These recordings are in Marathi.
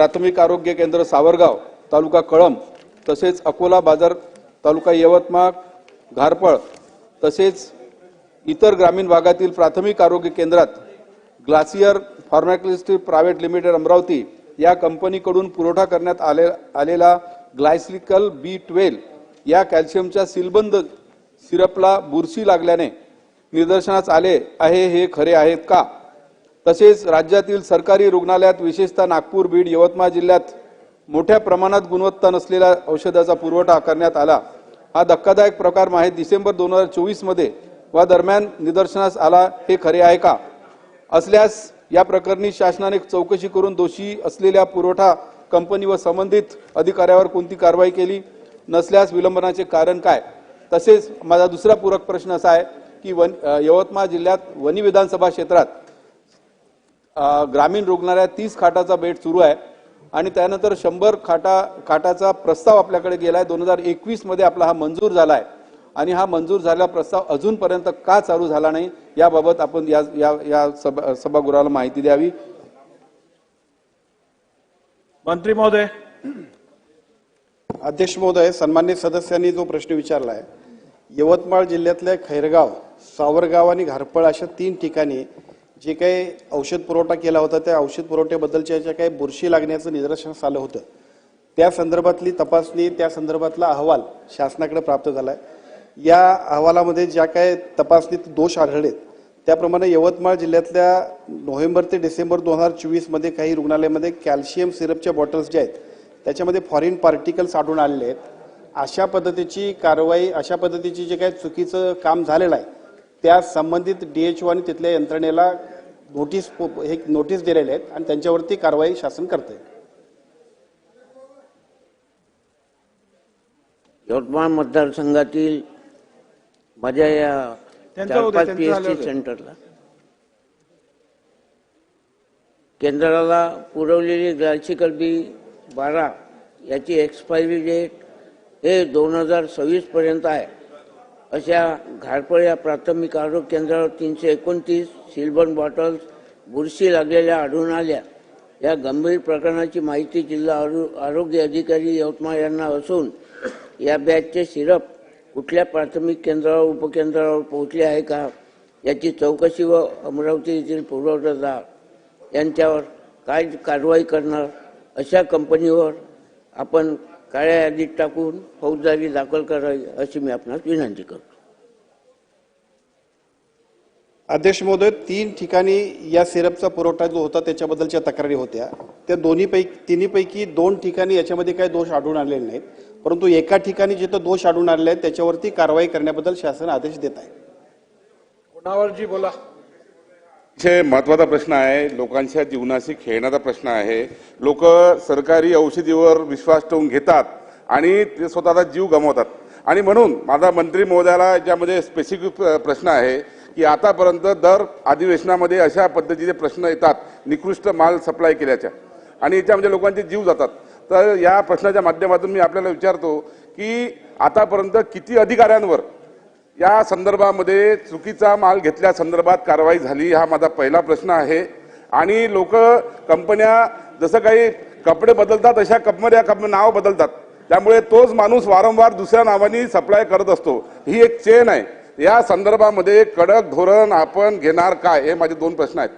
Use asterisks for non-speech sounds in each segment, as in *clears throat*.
प्राथमिक आरोग्य केंद्र सावरगाव तालुका कळंब तसेच अकोला बाजार तालुका यवतमाळ घारपळ तसेच इतर ग्रामीण भागातील प्राथमिक आरोग्य केंद्रात ग्लासियर फार्माक्युलिस्टिक प्रायव्हेट लिमिटेड अमरावती या कंपनीकडून पुरवठा करण्यात आले आलेला ग्लायसिकल बी ट्वेल्व या कॅल्शियमच्या सीलबंद सिरपला बुरशी लागल्याने निदर्शनास आले आहे हे खरे आहेत का? तसेच राज्यातील सरकारी रुग्णालयात विशेषतः नागपूर बीड यवतमाळ जिल्ह्यात मोठ्या प्रमाणात गुणवत्ता नसलेल्या औषधाचा पुरवठा करण्यात आला. हा धक्कादायक प्रकार माहीत डिसेंबर दोन हजार चोवीसमध्ये वा दरम्यान निदर्शनास आला हे खरे आहे का? असल्यास या प्रकरणी शासनाने चौकशी करून दोषी असलेल्या पुरवठा कंपनी व संबंधित अधिकाऱ्यावर कोणती कारवाई केली? नसल्यास विलंबनाचे कारण काय? तसेच माझा दुसरा पूरक प्रश्न असा आहे की वन यवतमाळ जिल्ह्यात वनी विधानसभा क्षेत्रात ग्रामीण रुग्णालयात तीस खाटाचा बेड सुरू आहे आणि त्यानंतर शंभर खाटा खाटाचा प्रस्ताव आपल्याकडे गेला आहे दोन हजार एकवीसमध्ये आपला हा मंजूर झाला आहे आणि हा मंजूर झालेला प्रस्ताव अजूनपर्यंत का चालू झाला नाही याबाबत आपण या या या सभा सभागृहाला माहिती द्यावी. मंत्री महोदय. अध्यक्ष महोदय सन्मान्य सदस्यांनी जो प्रश्न विचारला आहे यवतमाळ जिल्ह्यातल्या खैरगाव सावरगाव आणि घारपळ अशा तीन ठिकाणी जे काही औषध पुरवठा केला होता त्या औषध पुरवठ्याबद्दलच्या ज्या काही बुरशी लागण्याचं निदर्शनास आलं होतं त्या संदर्भातली तपासणी त्या संदर्भातला अहवाल शासनाकडे प्राप्त झाला आहे या अहवालामध्ये ज्या काय तपासणीत दोष आढळलेत त्याप्रमाणे यवतमाळ जिल्ह्यातल्या नोव्हेंबर ते डिसेंबर दोन हजार चोवीसमध्ये काही रुग्णालयामध्ये कॅल्शियम सिरपच्या बॉटल्स ज्या आहेत त्याच्यामध्ये फॉरेन पार्टिकल्स आढळून आलेले आहेत. अशा पद्धतीची कारवाई अशा पद्धतीची जे काही चुकीचं काम झालेलं आहे त्या संबंधित डी एच आणि तिथल्या यंत्रणेला नोटीस हे नोटीस दिलेले आहेत आणि त्यांच्यावरती कारवाई शासन करते यवतमाळ मतदारसंघातील माझ्या या त्यांचं चार होते, पाच त्यांचं पी एस झालं टी होतं. सेंटरला केंद्राला पुरवलेली ग्लायसिकल बी बारा याची एक्सपायरी डेट हे दोन हजार सव्वीस पर्यंत आहे अशा घारपळ या प्राथमिक आरोग्य केंद्रावर तीनशे एकोणतीस सिल्बन बॉटल्स बुरशी लागलेल्या आढळून आल्या. या गंभीर प्रकरणाची माहिती जिल्हा आरोग्य अधिकारी यवतमाळ यांना असून या बॅचचे सिरप कुठल्या प्राथमिक केंद्रावर उपकेंद्रावर पोहोचले आहे का याची चौकशी व अमरावती येथील पुरवठादार यांच्यावर काय कारवाई करणार अशा कंपनीवर आपण काळ्या यादीत टाकून फौजदारी दाखल करावी अशी मी आपणास विनंती करतो. अध्यक्ष महोदय तीन ठिकाणी या सिरपचा पुरवठा जो होता त्याच्याबद्दलच्या तक्रारी होत्या. त्या दोन्ही पैकी तिन्हीपैकी दोन ठिकाणी याच्यामध्ये काही दोष आढळून आलेले नाहीत. परंतु एका ठिकाणी जिथं दोष आढळून आलेले आहेत त्याच्यावरती कारवाई करण्याबद्दल शासन आदेश देत आहे. पुनावरजी बोला. अतिशय महत्त्वाचा प्रश्न आहे लोकांच्या जीवनाशी खेळण्याचा प्रश्न आहे. लोक सरकारी औषधीवर विश्वास ठेवून घेतात आणि ते स्वतःचा जीव गमावतात. आणि म्हणून माझा मंत्री महोदयाला याच्यामध्ये स्पेसिफिक प्रश्न आहे की आतापर्यंत दर अधिवेशनामध्ये अशा पद्धतीचे प्रश्न येतात निकृष्ट माल सप्लाय केल्याच्या. आणि याच्यामध्ये लोकांचे जीव जातात. तर या प्रश्नाच्या माध्यमातून मी आपल्याला विचारतो की आतापर्यंत किती अधिकाऱ्यांवर या संदर्भामध्ये चुकीचा माल घेतल्या संदर्भात कारवाई झाली हा माझा पहिला प्रश्न आहे. आणि लोक कंपन्या जसं काही कपडे बदलतात अशा कंपन्या कप नाव बदलतात. त्यामुळे तोच माणूस वारंवार दुसऱ्या नावाने सप्लाय करत असतो. ही एक चेन आहे. या संदर्भामध्ये कडक धोरण आपण घेणार काय? हे माझे दोन प्रश्न आहेत.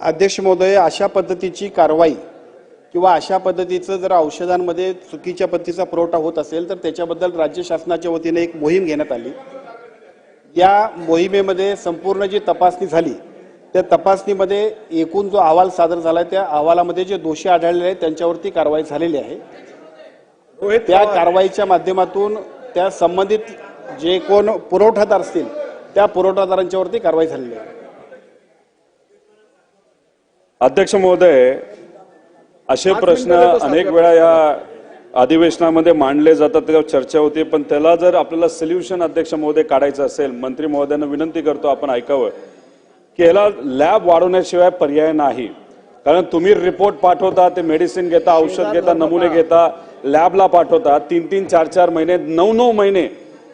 अध्यक्ष महोदय अशा पद्धतीची कारवाई किंवा अशा पद्धतीचं जर औषधांमध्ये चुकीच्या पद्धतीचा पुरवठा होत असेल तर त्याच्याबद्दल राज्य शासनाच्या वतीने एक मोहीम घेण्यात आली. या मोहिमेमध्ये संपूर्ण जी तपासणी झाली त्या तपासणीमध्ये एकूण जो अहवाल सादर झाला त्या अहवालामध्ये जे दोषी आढळले आहेत त्यांच्यावरती कारवाई झालेली आहे. त्या. कारवाईच्या माध्यमातून त्या संबंधित जे कोण पुरवठादार असतील त्या पुरवठादारांच्यावरती कारवाई झालेली आहे. अध्यक्ष महोदय असे प्रश्न अनेक. वेळा या अधिवेशनामध्ये मांडले जातात त्याच्यावर चर्चा होते. पण त्याला जर आपल्याला सोल्युशन अध्यक्ष महोदय काढायचं असेल मंत्री महोदयांना विनंती करतो आपण ऐकावं की याला लॅब वाढवण्याशिवाय पर्याय नाही. कारण तुम्ही रिपोर्ट पाठवता ते मेडिसिन घेता औषध घेता नमुने घेता लॅबला पाठवता तीन तीन चार चार महिने नऊ नऊ महिने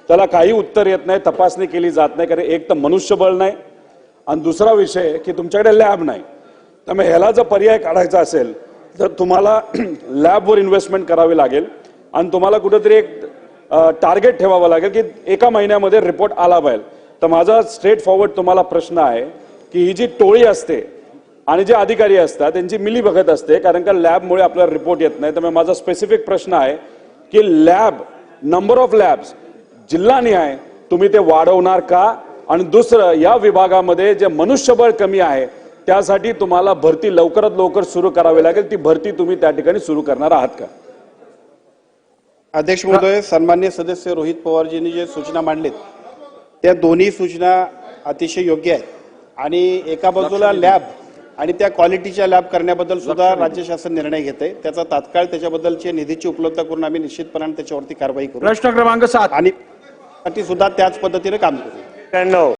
त्याला काही उत्तर येत नाही तपासणी केली जात नाही कारण एक तर मनुष्यबळ नाही. आणि दुसरा विषय की तुमच्याकडे लॅब नाही. त्यामुळे ह्याला जर पर्याय काढायचा असेल तर तुम्हाला *clears throat* लॅबवर इन्व्हेस्टमेंट करावी लागेल. आणि तुम्हाला कुठेतरी एक टार्गेट ठेवावं लागेल की एका महिन्यामध्ये रिपोर्ट आला पाहिजे. तर माझा स्ट्रेट फॉरवर्ड तुम्हाला प्रश्न आहे की ही जी टोळी असते आणि जे अधिकारी असतात त्यांची मिली बघत असते कारण का लॅबमुळे आपल्याला रिपोर्ट येत नाही. त्यामुळे माझा स्पेसिफिक प्रश्न आहे की लॅब नंबर ऑफ लॅब्स जिल्हानिहाय तुम्ही ते वाढवणार का? आणि दुसरं या विभागामध्ये जे मनुष्यबळ कमी आहे त्यासाठी तुम्हाला भरती लवकरात लवकर सुरू करावी लागेल. ती भरती तुम्ही त्या ठिकाणी सुरू करणार आहात का? अध्यक्ष महोदय सन्मान्य सदस्य रोहित पवारजींनी जे सूचना मांडलीत त्या दोन्ही सूचना अतिशय योग्य आहेत. आणि एका बाजूला लॅब आणि त्या क्वालिटीच्या लॅब करण्याबद्दल सुद्धा राज्य शासन निर्णय घेत. आहे त्याचा तात्काळ त्याच्याबद्दलची निधीची उपलब्धता करून आम्ही निश्चितपणाने त्याच्यावरती कारवाई करू. प्रश्न क्रमांक सात. आणि सुद्धा त्याच पद्धतीने काम करू. त्र्याण्णव